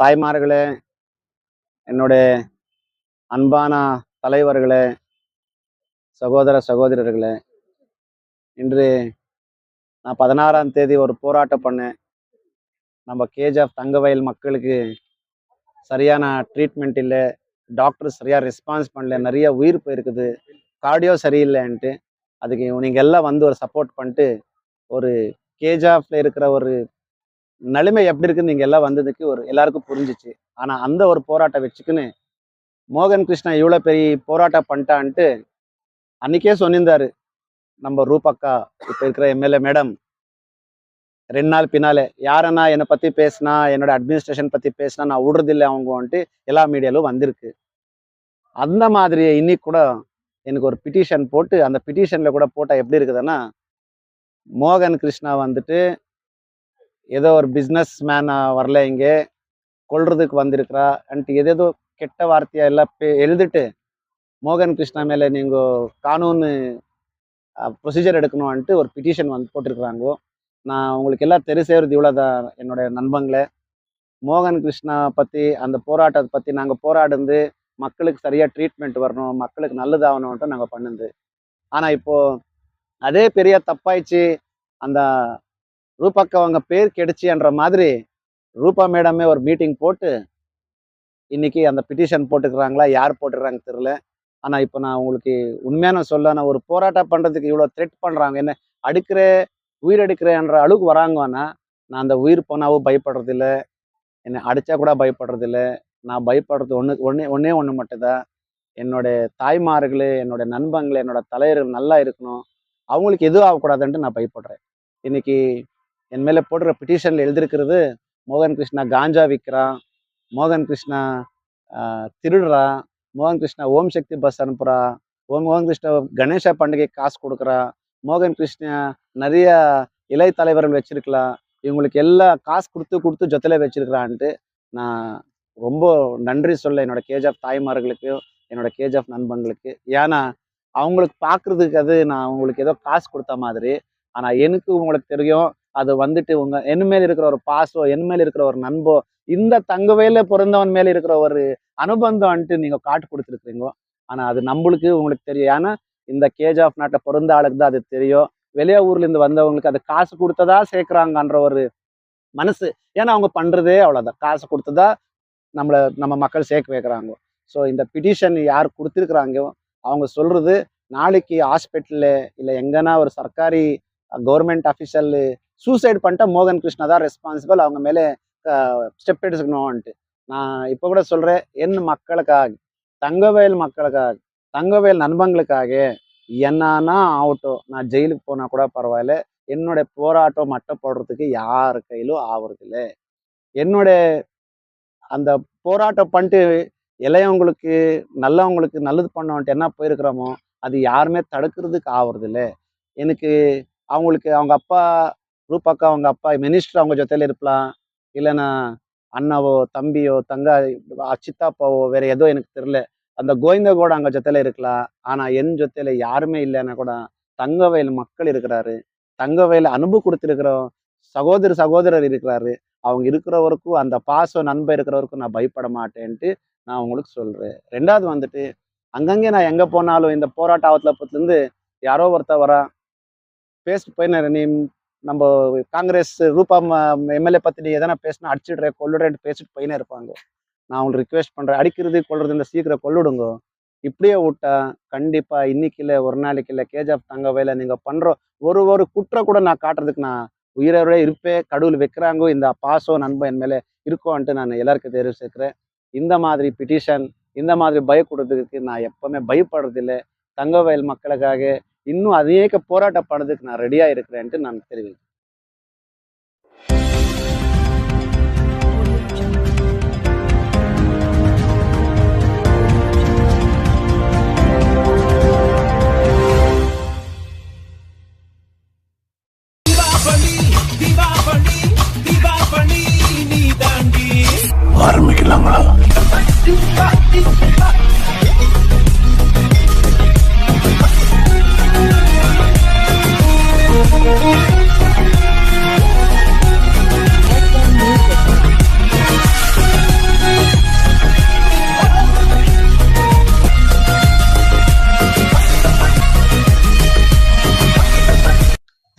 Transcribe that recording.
தாய்மார்களே என்னுடைய அன்பான தலைவர்களே சகோதர சகோதரர்களே இன்று நான் பதினாறாம் தேதி ஒரு போராட்டம் பண்ணேன். நம்ம கேஜிஎஃப் தங்கவயல் மக்களுக்கு சரியான ட்ரீட்மெண்ட் இல்லை டாக்டர் சரியாக ரெஸ்பான்ஸ் பண்ணல நிறைய உயிர் போயிருக்குது கார்டியோ சரியில்லைன்ட்டு அதுக்கு நீங்கள் எல்லாம் வந்து ஒரு சப்போர்ட் பண்ணிட்டு ஒரு கேஜிஎஃப்ல இருக்கிற ஒரு நிலைமை எப்படி இருக்குன்னு நீங்கள் எல்லாம் வந்ததுக்கு ஒரு எல்லாருக்கும் புரிஞ்சிச்சு. ஆனால் அந்த ஒரு போராட்டம் வச்சுக்கின்னு மோகன் கிருஷ்ணா இவ்வளோ பெரிய போராட்டம் பண்ணிட்டான்ட்டு அன்னைக்கே சொல்லியிருந்தாரு. நம்ம ரூபக்கா இப்போ இருக்கிற எம்எல்ஏ மேடம் ரெண்டு நாள் பின்னாலே யாரன்னா என்னை பற்றி பேசினா என்னோட அட்மினிஸ்ட்ரேஷன் பற்றி பேசினா நான் விடுறதில்லை அவங்க வந்துட்டு எல்லா மீடியாலும் வந்திருக்கு. அந்த மாதிரி இன்னைக்கு கூட எனக்கு ஒரு பிட்டிஷன் போட்டு அந்த பிட்டிஷனில் கூட போட்டால் எப்படி இருக்குதுன்னா மோகன் கிருஷ்ணா வந்துட்டு ஏதோ ஒரு பிஸ்னஸ் மேனாக வரல இங்கே. கொள்றதுக்கு வந்திருக்கிறா. அன்ட்டு எதேதோ கெட்ட வார்த்தையாக எல்லாம் பே- எழுதிட்டு மோகன் கிருஷ்ணா மேலே நீங்கள் கானூனு ப்ரொசீஜர் எடுக்கணும்ன்ட்டு ஒரு பிட்டிஷன் வந்து போட்டிருக்கிறாங்க. நான் உங்களுக்கு எல்லாம் தெரி செய்கிறது இவ்வளோதான் என்னுடைய நண்பங்களே. மோகன் கிருஷ்ணா பற்றி அந்த போராட்டத்தை பற்றி நாங்கள் போராடுந்து மக்களுக்கு சரியாக ட்ரீட்மெண்ட் வரணும் மக்களுக்கு நல்லதாகணும்ன்ட்டு நாங்கள் பண்ணுது ஆனால் இப்போது அதே பெரிய தப்பாயிடுச்சு அந்த ரூபாக்கு அவங்க பேர் கெடுச்சுன்ற மாதிரி ரூபா மேடமே ஒரு மீட்டிங் போட்டு இன்னைக்கு அந்த பிட்டிஷன் போட்டுக்கிறாங்களா யார் போட்டுக்கிறாங்க தெரில ஆனால் இப்போ நான் உங்களுக்கு உண்மையான சொல்ல நான் ஒரு போராட்டம் பண்ணுறதுக்கு இவ்வளோ த்ரெட் பண்ணுறாங்க என்ன அடுக்கிற உயிர் எடுக்கிறேன்ற அளவுக்கு வராங்கன்னா நான் அந்த உயிர் போனாவோ பயப்படுறதில்ல. என்னை அடித்தா கூட பயப்படுறதில்ல. நான் பயப்படுறது ஒன்று ஒன்றே ஒன்றே ஒன்று மட்டும்தான். என்னுடைய தாய்மார்களே என்னோட நண்பங்களே என்னோட தலைவர்கள் நல்லா இருக்கணும். அவங்களுக்கு எதுவும் ஆகக்கூடாதுன்ட்டு நான் பயப்படுறேன். இன்னைக்கு என் மேலே போடுற பிட்டிஷனில் எழுதியிருக்கிறது மோகன் கிருஷ்ணா காஞ்சா விற்கிறான் மோகன் கிருஷ்ணா திருடுறா மோகன் கிருஷ்ணா ஓம் சக்தி பஸ் அனுப்புகிறா ஓம் மோகன் கிருஷ்ணா கணேஷா பண்டிகை காசு கொடுக்குறா மோகன் கிருஷ்ணா நிறைய இலை தலைவர்கள் வச்சிருக்கலாம் இவங்களுக்கு எல்லா காசு கொடுத்து கொடுத்து ஜொத்தில் வச்சிருக்கிறான்ட்டு நான் ரொம்ப நன்றி சொல்ல என்னோட கேஜிஎஃப் தாய்மார்களுக்கு என்னோட கேஜிஎஃப் நண்பங்களுக்கு ஏன்னா அவங்களுக்கு பார்க்குறதுக்கு அது நான் அவங்களுக்கு ஏதோ காசு கொடுத்த மாதிரி ஆனால் எனக்கு உங்களுக்கு தெரியும் அது வந்துட்டு உங்க என் மேல் இருக்கிற ஒரு பாசோ என் மேல் இருக்கிற ஒரு நண்போ இந்த தங்கவேல பிறந்தவன் மேல இருக்கிற ஒரு அனுபந்தம் வந்துட்டு நீங்க காட்டு கொடுத்துருக்குறீங்க. ஆனா அது நம்மளுக்கு உங்களுக்கு தெரியும். ஏன்னா இந்த கேஜ் ஆஃப் நாட்டை பிறந்த ஆளுக்கு தான் அது தெரியும். வெளியே ஊர்ல இருந்து வந்தவங்களுக்கு அது காசு கொடுத்ததா சேர்க்குறாங்கன்ற ஒரு மனசு. ஏன்னா அவங்க பண்றதே அவ்வளோதான் காசு கொடுத்ததா நம்மளை நம்ம மக்கள் சேர்க்க வைக்கிறாங்க. ஸோ இந்த பிட்டிஷன் யார் கொடுத்துருக்குறாங்க அவங்க சொல்றது நாளைக்கு ஹாஸ்பிட்டலு இல்லை எங்கன்னா ஒரு சர்க்காரி கவர்மெண்ட் அஃபிஷியல் சூசைட் பண்ணிட்டா மோகன் கிருஷ்ணா தான் ரெஸ்பான்சிபிள் அவங்க மேலே ஸ்டெப் எடுத்துக்கணும்ன்ட்டு. நான் இப்போ கூட சொல்கிறேன் என் மக்களுக்காக தங்கவேல் மக்களுக்காக தங்கவேல் நண்பங்களுக்காக என்னன்னா ஆகட்டும் நான் ஜெயிலுக்கு போனால் கூட பரவாயில்ல. என்னுடைய போராட்டம் மட்டம் போடுறதுக்கு யார் கையிலும் ஆகுறதில்ல என்னுடைய அந்த போராட்டம் பண்ணிட்டு இளையவங்களுக்கு நல்லவங்களுக்கு நல்லது பண்ணோன்ட்டு என்ன போயிருக்கிறோமோ அது யாருமே தடுக்கிறதுக்கு ஆகுறதில்ல எனக்கு அவங்களுக்கு அவங்க அப்பா ரூபாக்கா அவங்க அப்பா மினிஸ்டர் அவங்க ஜொத்தையில் இருக்கலாம் இல்லைன்னா அண்ணாவோ தம்பியோ தங்கா சித்தாப்பாவோ வேற ஏதோ எனக்கு தெரியல. அந்த கோவிந்த கூட அங்கே ஜொத்தையில இருக்கலாம். ஆனால் என் ஜொத்தையில யாருமே இல்லைன்னா கூட தங்கவயல் மக்கள் இருக்கிறாரு. தங்கவயல் அனுபவம் கொடுத்துருக்குறோம். சகோதர சகோதரர் இருக்கிறாரு. அவங்க இருக்கிறவருக்கும் அந்த பாசம் நண்பர் இருக்கிறவருக்கும் நான் பயப்பட மாட்டேன்ட்டு நான் உங்களுக்கு சொல்கிறேன் ரெண்டாவது வந்துட்டு அங்கங்கே நான் எங்கே போனாலும் இந்த போராட்ட அவத்தலப்பத்துலேருந்து யாரோ ஒருத்தர் வரா பேசிட்டு போய் நீ நம்ம காங்கிரஸ் ரூபா எம்எல்ஏ பற்றி நீ எதனா பேசினா அடிச்சிடுற கொள்ளுடுறேன் பேசிட்டு போயினே இருப்பாங்க. நான் உங்களுக்கு ரிக்வெஸ்ட் பண்ணுறேன் அடிக்கிறது கொள்றது இந்த சீக்கிரம் கொள்ளுடுங்க இப்படியே விட்டா கண்டிப்பாக இன்னைக்கு இல்லை ஒரு நாளைக்கு இல்லை கேஜாப் தங்க வேலை நீங்கள் பண்ணுற ஒரு ஒரு குற்றம் கூட நான் காட்டுறதுக்கு நான் உயிரோட இருப்பேன். கடவுள் வைக்கிறாங்கோ இந்த பாசம் நண்பன் என் மேலே இருக்கோன்ட்டு நான் எல்லாருக்கும் தெரிவு சேர்க்கிறேன். இந்த மாதிரி பிட்டிஷன் இந்த மாதிரி பயப்படுறதுக்கு நான் எப்பவுமே பயப்படுறதில்லை. தங்கவயல் மக்களுக்காக இன்னும் அநேக போராட்டம் பண்ணதுக்கு நான் ரெடியாக இருக்கிறேன்ட்டு நான் தெரிவிக்கிறேன். ஆரம்பிக்கலாங்களா?